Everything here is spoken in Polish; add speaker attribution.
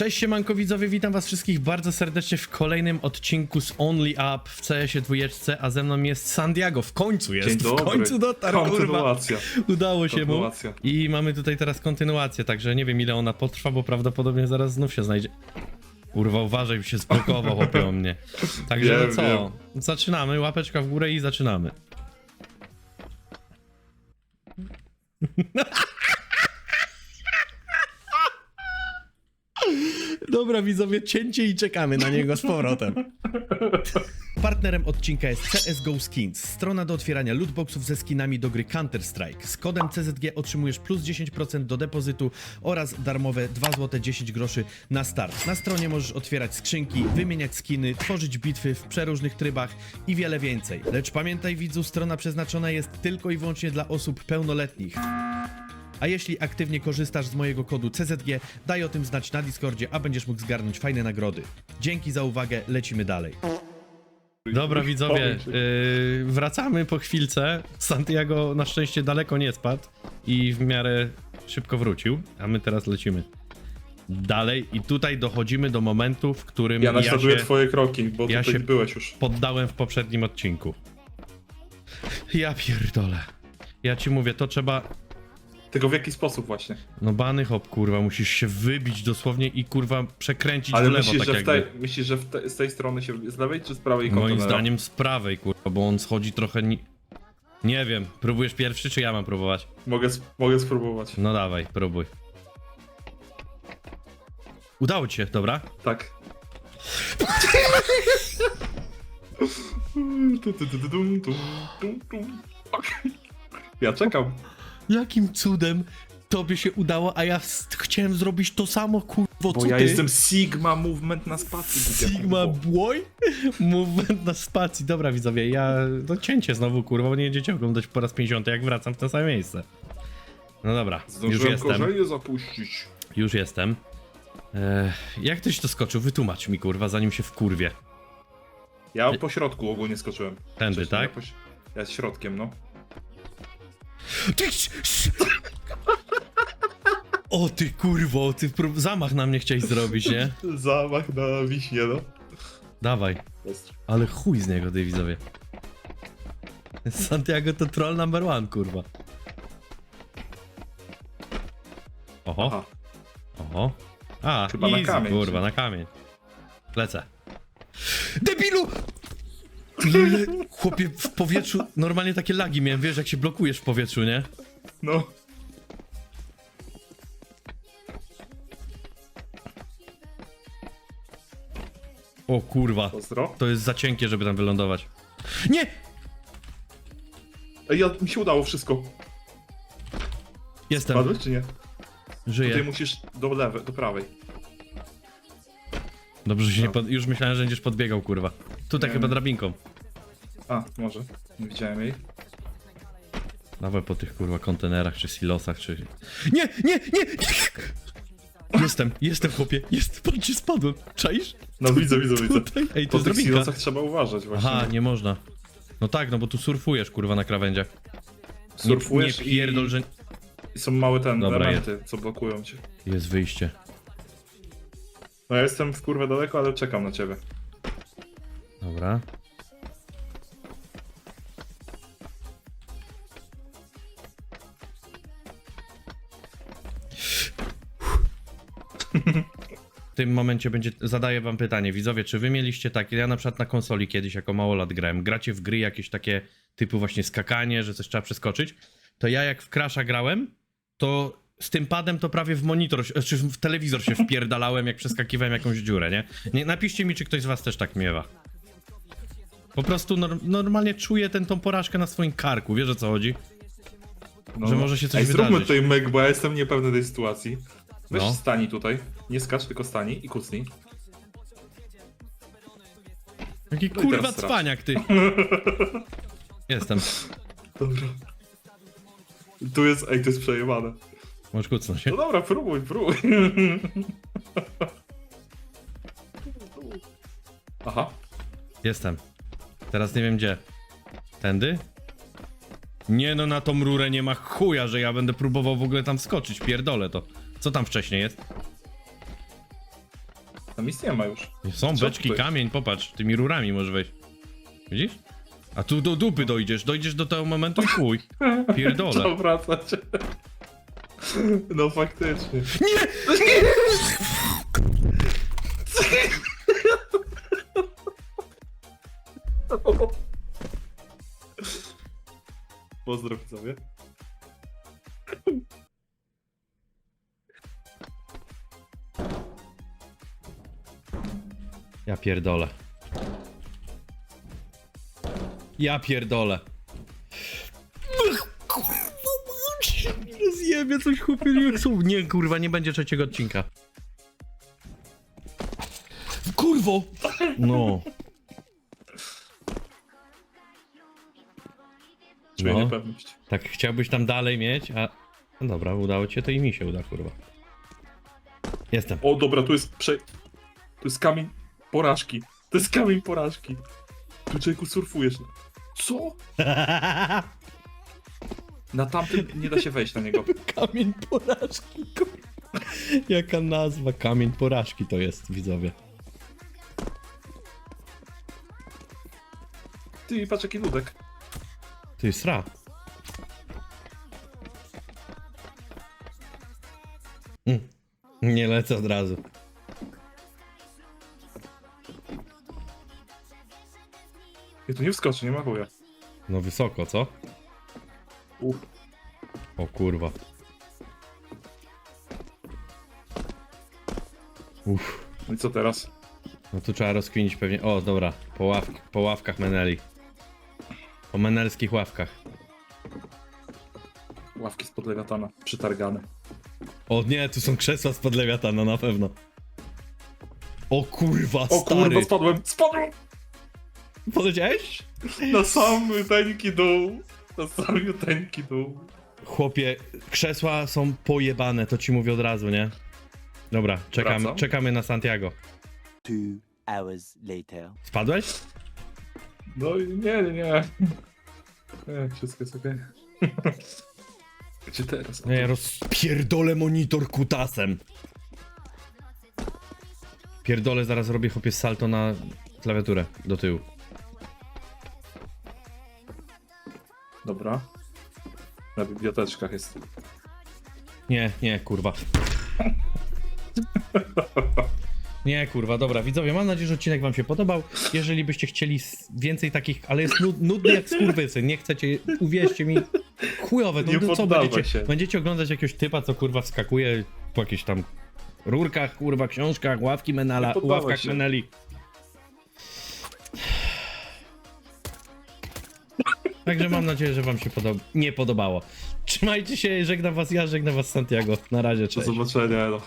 Speaker 1: Cześć siemanko widzowie, witam was wszystkich bardzo serdecznie w kolejnym odcinku z Only Up w CS-ie dwójeczce, a ze mną jest Santiago, w końcu jest,
Speaker 2: Dzień
Speaker 1: w
Speaker 2: dobry.
Speaker 1: końcu dotarł, kurwa.
Speaker 2: Kontynuacja.
Speaker 1: Udało się mu.
Speaker 2: Kontynuacja.
Speaker 1: I mamy tutaj teraz kontynuację, także nie wiem ile ona potrwa, bo prawdopodobnie zaraz znów się znajdzie. Kurwa, uważaj, już się zblokował chłopie o mnie. Także
Speaker 2: Wiem,
Speaker 1: no co, zaczynamy, łapeczka w górę i zaczynamy. Dobra widzowie, cięcie i czekamy na niego z powrotem. Partnerem odcinka jest CSGO Skins, strona do otwierania lootboxów ze skinami do gry Counter-Strike. Z kodem CZG otrzymujesz plus 10% do depozytu oraz darmowe 2 zł 10 groszy na start. Na stronie możesz otwierać skrzynki, wymieniać skiny, tworzyć bitwy w przeróżnych trybach i wiele więcej. Lecz pamiętaj widzu, strona przeznaczona jest tylko i wyłącznie dla osób pełnoletnich. A jeśli aktywnie korzystasz z mojego kodu CZG, daj o tym znać na Discordzie, a będziesz mógł zgarnąć fajne nagrody. Dzięki za uwagę, lecimy dalej. Dobra widzowie, yy, wracamy po chwilce. Santiago na szczęście daleko nie spadł i w miarę szybko wrócił, a my teraz lecimy dalej i tutaj dochodzimy do momentu, w którym
Speaker 2: Ja
Speaker 1: ja,
Speaker 2: naśladuję
Speaker 1: się
Speaker 2: twoje kroki, bo
Speaker 1: ja
Speaker 2: tutaj
Speaker 1: się-
Speaker 2: byłeś już.
Speaker 1: poddałem w poprzednim odcinku. Ja pierdolę. Ja ci mówię, to trzeba
Speaker 2: Tylko w jaki sposób właśnie?
Speaker 1: No bany hop, kurwa, musisz się wybić dosłownie i kurwa przekręcić
Speaker 2: Ale
Speaker 1: w lewo,
Speaker 2: myślisz,
Speaker 1: tak
Speaker 2: że, w
Speaker 1: jakby.
Speaker 2: tej, myślisz, że w te, z tej strony się z lewej czy z prawej
Speaker 1: Moim
Speaker 2: kontenera?
Speaker 1: zdaniem z prawej, kurwa, bo on schodzi trochę ni... Nie wiem, próbujesz pierwszy, czy ja mam próbować?
Speaker 2: Mogę, sp- mogę spróbować.
Speaker 1: No dawaj, próbuj. Udało ci się, dobra?
Speaker 2: Tak. Tu, tu, tu, tu. Okej. Ja czekam.
Speaker 1: Jakim cudem tobie się udało, a ja chciałem zrobić to samo, kurwo,
Speaker 2: Bo
Speaker 1: co
Speaker 2: ja
Speaker 1: ty?
Speaker 2: jestem Sigma Movement na spacji.
Speaker 1: Sigma
Speaker 2: kurwo.
Speaker 1: Boy? Movement na spacji. Dobra, widzowie, ja... No cięcie znowu, kurwa, bo nie jedziecie oglądać po raz 50, jak wracam w to same miejsce. No dobra, już
Speaker 2: Zdążyłem
Speaker 1: jestem.
Speaker 2: korzenie zapuścić.
Speaker 1: Już jestem. Ech, jak tyś to skoczył? Wytłumacz mi, kurwa, zanim się wkurwie.
Speaker 2: Ja po środku ogólnie skoczyłem.
Speaker 1: Tędy,
Speaker 2: Wcześniej,
Speaker 1: tak?
Speaker 2: Ja, po, ja środkiem, no.
Speaker 1: Ty... O ty kurwo, ty prób- zamach na mnie chciałeś zrobić, nie?
Speaker 2: Zamach na wiśnie, no.
Speaker 1: Dawaj. Ale chuj z niego, ty widzowie. Santiago to troll number one, kurwa. Oho,
Speaker 2: Aha.
Speaker 1: oho. A,
Speaker 2: Chyba na
Speaker 1: easy,
Speaker 2: kamień,
Speaker 1: kurwa,
Speaker 2: czy-
Speaker 1: na kamień. Lecę. Debilu! Ile, chłopie, w powietrzu normalnie takie lagi miałem, wiesz, jak się blokujesz w powietrzu, nie?
Speaker 2: No.
Speaker 1: O kurwa,
Speaker 2: Pozdro.
Speaker 1: to jest za cienkie, żeby tam wylądować. Nie!
Speaker 2: Ej, ja, mi się udało wszystko.
Speaker 1: Jestem,
Speaker 2: Padłeś czy nie? Tutaj
Speaker 1: żyję.
Speaker 2: musisz do lewej, do prawej.
Speaker 1: Dobrze, że się nie pod... już myślałem, że będziesz podbiegał, kurwa. Tutaj
Speaker 2: Nie,
Speaker 1: chyba drabinką.
Speaker 2: A, może. Nie widziałem jej.
Speaker 1: Dawaj po tych, kurwa, kontenerach, czy silosach, czy... Nie, nie, nie! nie! Jestem, jestem, chłopie, jest, patrzcie, spadłem. Czaisz?
Speaker 2: No widzę, widzę, widzę.
Speaker 1: Tutaj. Ej, to
Speaker 2: Po tych
Speaker 1: drabinka.
Speaker 2: silosach trzeba uważać właśnie.
Speaker 1: Aha, nie można. No tak, no bo tu surfujesz, kurwa, na krawędziach. Nie,
Speaker 2: Surfujesz
Speaker 1: nie pierdol, że...
Speaker 2: i są małe ten,
Speaker 1: Dobra,
Speaker 2: elementy, co blokują cię.
Speaker 1: Jest wyjście.
Speaker 2: No ja jestem w kurwę daleko, ale czekam na ciebie.
Speaker 1: Dobra. W tym momencie będzie, zadaję wam pytanie, widzowie, czy wy mieliście takie, ja na przykład na konsoli kiedyś jako małolat grałem, gracie w gry jakieś takie typu właśnie skakanie, że coś trzeba przeskoczyć, to ja jak w Crasha grałem, to z tym padem to prawie w monitor, czy w telewizor się wpierdalałem, jak przeskakiwałem jakąś dziurę, nie? nie napiszcie mi, czy ktoś z was też tak miewa. Po prostu nor- normalnie czuję ten, tą porażkę na swoim karku, wiesz o co chodzi?
Speaker 2: No.
Speaker 1: Że może się coś
Speaker 2: Ej, zróbmy
Speaker 1: wydarzyć.
Speaker 2: tutaj myk, bo ja jestem niepewny tej sytuacji. Weź
Speaker 1: No.
Speaker 2: stani tutaj. Nie skacz, tylko stani i kucnij.
Speaker 1: Jaki
Speaker 2: No i
Speaker 1: kurwa
Speaker 2: teraz
Speaker 1: cwaniak, ty. Jestem.
Speaker 2: Dobra. Tu jest, ej, to jest przejebane.
Speaker 1: Możesz kucnąć się.
Speaker 2: No dobra, próbuj, próbuj. Aha.
Speaker 1: Jestem. Teraz nie wiem gdzie. Tędy? Nie no, na tą rurę nie ma chuja, że ja będę próbował w ogóle tam skoczyć. Pierdolę to. Co tam wcześniej jest?
Speaker 2: Tam nic nie ma już.
Speaker 1: Są
Speaker 2: Co
Speaker 1: beczki, kamień, popatrz, tymi rurami możesz wejść. Widzisz? A tu do dupy dojdziesz, dojdziesz do tego momentu i chuj. Pierdolę.
Speaker 2: Trzeba wracać. No faktycznie.
Speaker 1: Nie!
Speaker 2: Pozdrow sobie.
Speaker 1: Ja pierdolę. Ja pierdolę. Kurwa, rozjebie coś chłopie są. Nie, kurwa, nie będzie trzeciego odcinka. Kurwo! No.
Speaker 2: Czuję
Speaker 1: No.
Speaker 2: niepewność.
Speaker 1: Tak chciałbyś tam dalej mieć, a... No dobra, udało ci się, to i mi się uda, kurwa. Jestem.
Speaker 2: O dobra, tu jest prze... Tu jest kamień porażki. To jest kamień porażki. Tu człowieku surfujesz. Co? Na tamtym nie da się wejść na niego.
Speaker 1: Kamień porażki, kurwa. Jaka nazwa? Kamień porażki to jest, widzowie.
Speaker 2: Ty, patrz jaki ludek.
Speaker 1: To jest ra. Mm. Nie lecę od razu.
Speaker 2: I tu nie wskoczy, nie ma chuja.
Speaker 1: No wysoko, co?
Speaker 2: Uff.
Speaker 1: O kurwa. Uff.
Speaker 2: No i co teraz?
Speaker 1: No tu trzeba rozkwinić pewnie. O, dobra. Po, ław... po ławkach Meneli. Po menelskich ławkach.
Speaker 2: Ławki spod lewiatana, przytargane.
Speaker 1: O nie, tu są krzesła spod lewiatana, na pewno. O kurwa,
Speaker 2: O
Speaker 1: stary.
Speaker 2: kurwa, spadłem! Spadłem!
Speaker 1: Poleciałeś?
Speaker 2: Na sam tańki dół. Na sam tańki dół.
Speaker 1: Chłopie, krzesła są pojebane, to ci mówię od razu, nie? Dobra, czekamy,
Speaker 2: Wracam.
Speaker 1: czekamy na Santiago.
Speaker 3: Two hours later.
Speaker 1: Spadłeś?
Speaker 2: No i nie, nie, nie. nie wszystko jest okej. Gdzie teraz?
Speaker 1: Nie, rozpierdolę monitor kutasem. Pierdolę, zaraz robię chłopie salto na klawiaturę, do tyłu.
Speaker 2: Dobra. Na biblioteczkach jest.
Speaker 1: Nie, nie, kurwa. Nie, kurwa, dobra, widzowie, mam nadzieję, że odcinek wam się podobał. Jeżeli byście chcieli więcej takich, ale jest nud- nudny jak skurwysy, nie chcecie, uwierzcie mi, chujowe, to
Speaker 2: Nie
Speaker 1: no co,
Speaker 2: poddawaj
Speaker 1: będziecie,
Speaker 2: się.
Speaker 1: będziecie oglądać jakiegoś typa, co kurwa wskakuje po jakichś tam rurkach, kurwa, książkach, ławki Menala,
Speaker 2: Nie poddawaj
Speaker 1: ławkach
Speaker 2: się.
Speaker 1: Meneli. Także mam nadzieję, że wam się podoba, nie podobało. Trzymajcie się, żegnam was ja, żegnam was Santiago. Na razie,
Speaker 2: Do
Speaker 1: cześć.
Speaker 2: zobaczenia. No.